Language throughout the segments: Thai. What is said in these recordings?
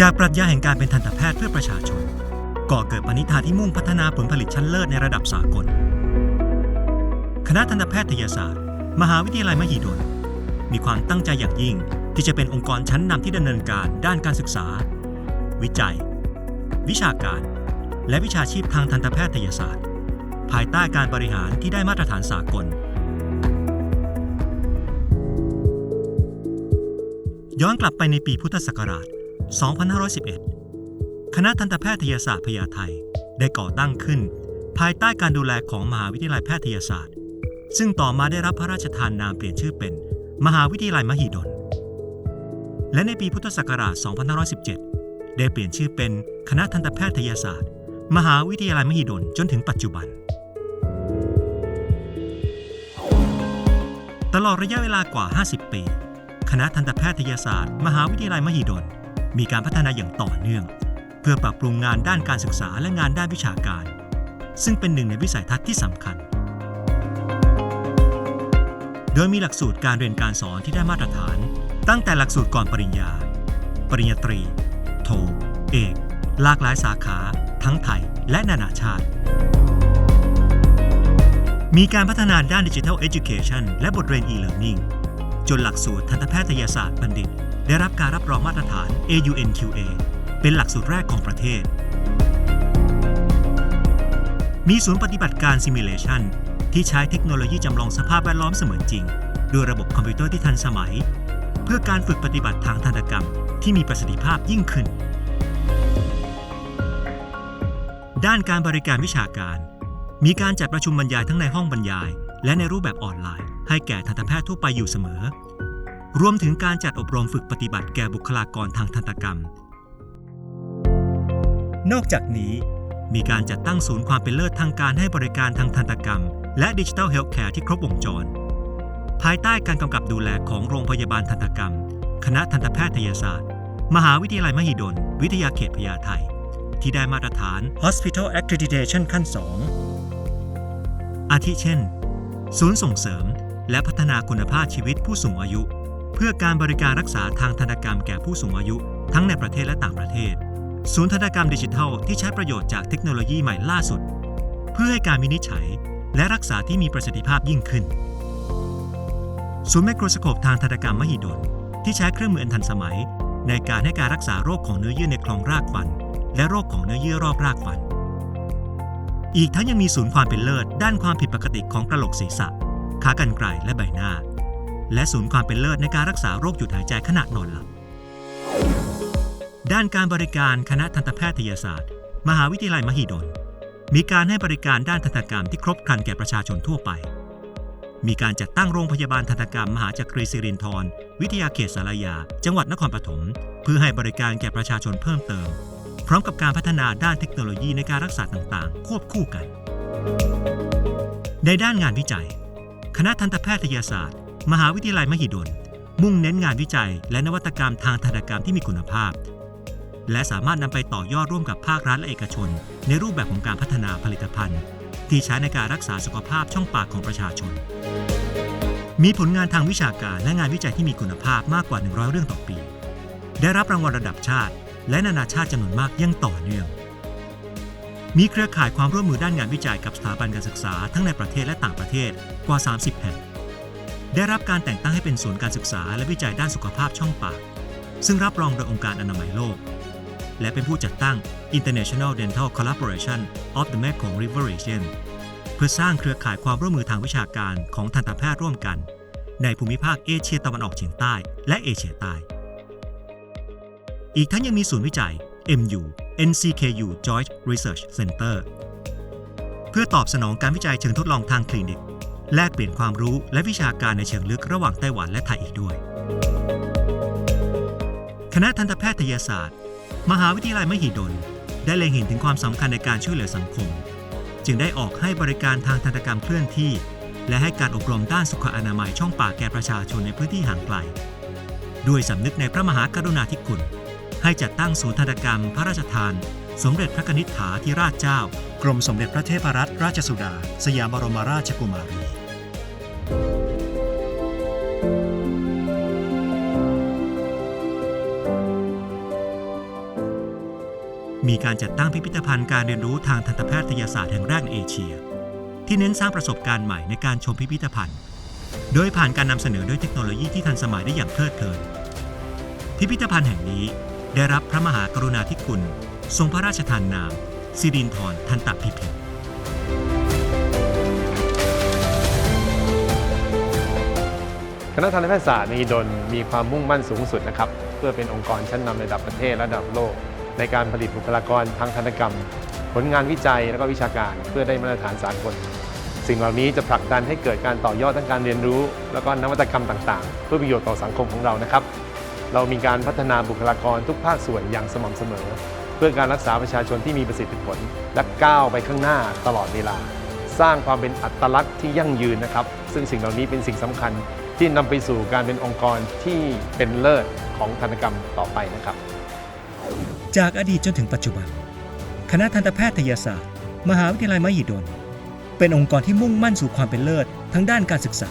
จากปรัชญาแห่งการเป็นทันตแพทย์เพื่อประชาชน ก่อเกิดปณิธานที่มุ่งพัฒนาผลผลิตชั้นเลิศในระดับสากล คณะทันตแพทยศาสตร์ มหาวิทยาลัยมหิดล มีความตั้งใจอย่างยิ่งที่จะเป็นองค์กรชั้นนำที่ดำเนินการด้านการศึกษา วิจัย วิชาการ และวิชาชีพทางทันตแพทยศาสตร์ ภายใต้การบริหารที่ได้มาตรฐานสากล ย้อนกลับไปในปีพุทธศักราช 2511 คณะทันตแพทยศาสตร์พญาไทได้ก่อตั้งขึ้น ภายใต้การดูแลของมหาวิทยาลัยแพทยศาสตร์ ซึ่งต่อมาได้รับพระราชทานนามเปลี่ยนชื่อเป็น มหาวิทยาลัยมหิดล และในปีพุทธศักราช 2517 ได้เปลี่ยนชื่อเป็นคณะทันตแพทยศาสตร์ มหาวิทยาลัยมหิดลจนถึงปัจจุบัน ตลอดระยะเวลากว่า 50 ปี คณะทันตแพทยศาสตร์ มหาวิทยาลัยมหิดล มีการพัฒนาอย่างต่อเนื่อง เพื่อปรับปรุงงานด้านการศึกษาและงานด้านวิชาการ ซึ่งเป็นหนึ่งในวิสัยทัศน์ที่สำคัญ โดยมีหลักสูตรการเรียนการสอนที่ได้มาตรฐาน ตั้งแต่หลักสูตรก่อนปริญญา ปริญญาตรี โท เอก หลากหลายสาขา ทั้งไทยและนานาชาติมีการพัฒนาด้านดิจิทัลเอ u c a t i o n และบทเรียน e-learning จนหลักสูตรทันตแพทยศาสตร์บัณฑิต ได้รับการรับรองมาตรฐาน AUNQA เป็นหลักสูตรแรกของประเทศ มีศูนย์ปฏิบัติการ Simulation ที่ใช้เทคโนโลยีจำลองสภาพแวดล้อมเสมือนจริงด้วยระบบคอมพิวเตอร์ที่ทันสมัย เพื่อการฝึกปฏิบัติทางทันตกรรมที่มีประสิทธิภาพยิ่งขึ้น ด้านการบริการวิชาการ มีการจัดประชุมบรรยายทั้งในห้องบรรยาย และในรูปแบบออนไลน์ ให้แก่ทันตแพทย์ทั่วไปอยู่เสมอ รวมถึงการจัดอบรมฝึกปฏิบัติแก่บุคลากรทางทันตกรรม นอกจากนี้ มีการจัดตั้งศูนย์ความเป็นเลิศทางการให้บริการทางทันตกรรม และดิจิทัลเฮลท์แคร์ที่ครบวงจร ภายใต้การกำกับดูแลของโรงพยาบาลทันตกรรม คณะทันตแพทยศาสตร์ มหาวิทยาลัยมหิดล วิทยาเขตพญาไทที่ได้มาตรฐาน Hospital Accreditation ขั้น 2 อาทิเช่น ศูนย์ส่งเสริม และพัฒนาคุณภาพชีวิตผู้สูงอายุ เพื่อการบริการรักษาทางทันกรรมแก่ผู้สูงอายุ ทั้งในประเทศและต่างประเทศ ศูนย์ทันกรรมดิจิทัลที่ใช้ประโยชน์จากเทคโนโลยีใหม่ล่าสุด เพื่อให้การวินิจฉัย และรักษาที่มีประสิทธิภาพยิ่งขึ้น ศูนย์ไมโครสโคปทางทันกรรมมหิดลที่ใช้เครื่องมืออันทันสมัย ในการให้การรักษาโรคของเนื้อเยื่อในคลองรากฟัน และโรคของเนื้อเยื่อรอบรากฟัน อีกทั้งยังมีศูนย์ความเป็นเลิศด้านความผิดปกติของกระโหลกศีรษะขากรรไกรและใบหน้า และศูนย์ความเป็นเลิศในการรักษาโรคหยุดหายใจขณะนอนหลับด้านการบริการคณะทันตแพทยศาสตร์ มหาวิทยาลัยมหิดล มีการให้บริการด้านทันตกรรมที่ครบครันแก่ประชาชนทั่วไป มีการจัดตั้งโรงพยาบาลทันตกรรม มหาจักรีสิรินธรวิทยาเขตสารยา จังหวัดนครปฐมเพื่อให้บริการแก่ประชาชนเพิ่มเติม พร้อมกับการพัฒนาด้านเทคโนโลยีในการรักษาต่างๆ ควบคู่กัน ในด้านงานวิจัย คณะทันตแพทยศาสตร์ มหาวิทยาลัยมหิดล มุ่งเน้นงานวิจัย และนวัตกรรมทางทันตกรรมที่มีคุณภาพ และสามารถนำไปต่อยอดร่วมกับภาครัฐและเอกชน ในรูปแบบของการพัฒนาผลิตภัณฑ์ ที่ใช้ในการรักษาสุขภาพช่องปากของประชาชน มีผลงานทางวิชาการและงานวิจัยที่มีคุณภาพมากกว่า 100 เรื่องต่อปี ได้รับรางวัลระดับชาติ และนานาชาติจำนวนมากยังต่อเนื่อง มีเครือข่ายความร่วมมือด้านงานวิจัยกับสถาบันการศึกษาทั้งในประเทศและต่างประเทศกว่า 30 แห่ง ได้รับการแต่งตั้งให้เป็นศูนย์การศึกษาและวิจัยด้านสุขภาพช่องปาก ซึ่งรับรองโดยองค์การอนามัยโลก และเป็นผู้จัดตั้ง International Dental Collaboration of the Mekong River Region เพื่อสร้างเครือข่ายความร่วมมือทางวิชาการของทันตแพทย์ร่วมกัน ในภูมิภาคเอเชียตะวันออกเฉียงใต้และเอเชียใต้ อีกทั้งยังมีศูนย์วิจัย MU NCKU Joint Research Center เพื่อตอบสนองการวิจัยเชิงทดลองทางคลินิก แลกเปลี่ยนความรู้และวิชาการในเชิงลึกระหว่างไต้หวันและไทยอีกด้วย คณะทันตแพทยศาสตร์ มหาวิทยาลัยมหิดล ได้เล็งเห็นถึงความสำคัญในการช่วยเหลือสังคม จึงได้ออกให้บริการทางทันตกรรมเคลื่อนที่ และให้การอบรมด้านสุขอนามัยช่องปากแก่ประชาชนในพื้นที่ห่างไกล ด้วยสำนึกในพระมหากรุณาธิคุณ ให้จัดตั้งศูนย์ทันกรรมพระราชทาน สมเด็จพระนิษฐาธิราชเจ้า กรมสมเด็จพระเทพรัตนราชสุดา สยามบรมราชกุมารีมีการจัดตั้งพิพิธภัณฑ์การเรียนรู้ทางทันตแพทยศาสตร์แห่งแรกในเอเชีย ที่เน้นสร้างประสบการณ์ใหม่ในการชมพิพิธภัณฑ์ โดยผ่านการนำเสนอด้วยเทคโนโลยีที่ทันสมัยได้อย่างเพลิดเพลิน พิพิธภัณฑ์แห่งนี้ ได้รับพระมหากรุณาธิคุณ ทรงพระราชทานนามสิรินธรทันตพิพิธคณะทันตแพทยศาสตร์ในอิดลมีความมุ่งมั่นสูงสุดนะครับ เพื่อเป็นองค์กรชั้นนำระดับประเทศระดับโลก ในการผลิตบุคลากรทางทันตกรรม ผลงานวิจัยและก็วิชาการเพื่อได้มาตรฐานสากล สิ่งเหล่านี้จะผลักดันให้เกิดการต่อยอดทั้งการเรียนรู้ แล้วก็นวัตกรรมต่างๆ เพื่อประโยชน์ต่อสังคมของเรานะครับ เรามีการพัฒนาบุคลากรทุกภาคส่วนอย่างสม่ำเสมอ เพื่อการรักษาประชาชนที่มีประสิทธิผล และก้าวไปข้างหน้าตลอดเวลา สร้างความเป็นอัตลักษณ์ที่ยั่งยืนนะครับ ซึ่งสิ่งเหล่านี้เป็นสิ่งสำคัญที่นำไปสู่การเป็นองค์กรที่เป็นเลิศของทันกรรมต่อไปนะครับ จากอดีตจนถึงปัจจุบัน คณะทันตแพทยศาสตร์ มหาวิทยาลัยมหิดล เป็นองค์กรที่มุ่งมั่นสู่ความเป็นเลิศ ทั้งด้านการศึกษา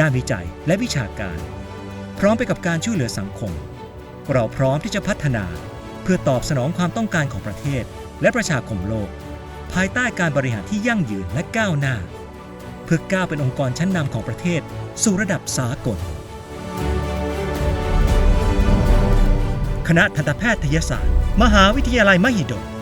ด้านวิจัย และวิชาการ พร้อมไปกับการช่วยเหลือสังคม เราพร้อมที่จะพัฒนา เพื่อตอบสนองความต้องการของประเทศ และประชาคมโลก ภายใต้การบริหารที่ยั่งยืนและก้าวหน้า เพื่อก้าวเป็นองค์กรชั้นนำของประเทศ สู่ระดับสากล คณะทันตแพทยศาสตร์ มหาวิทยาลัยมหิดล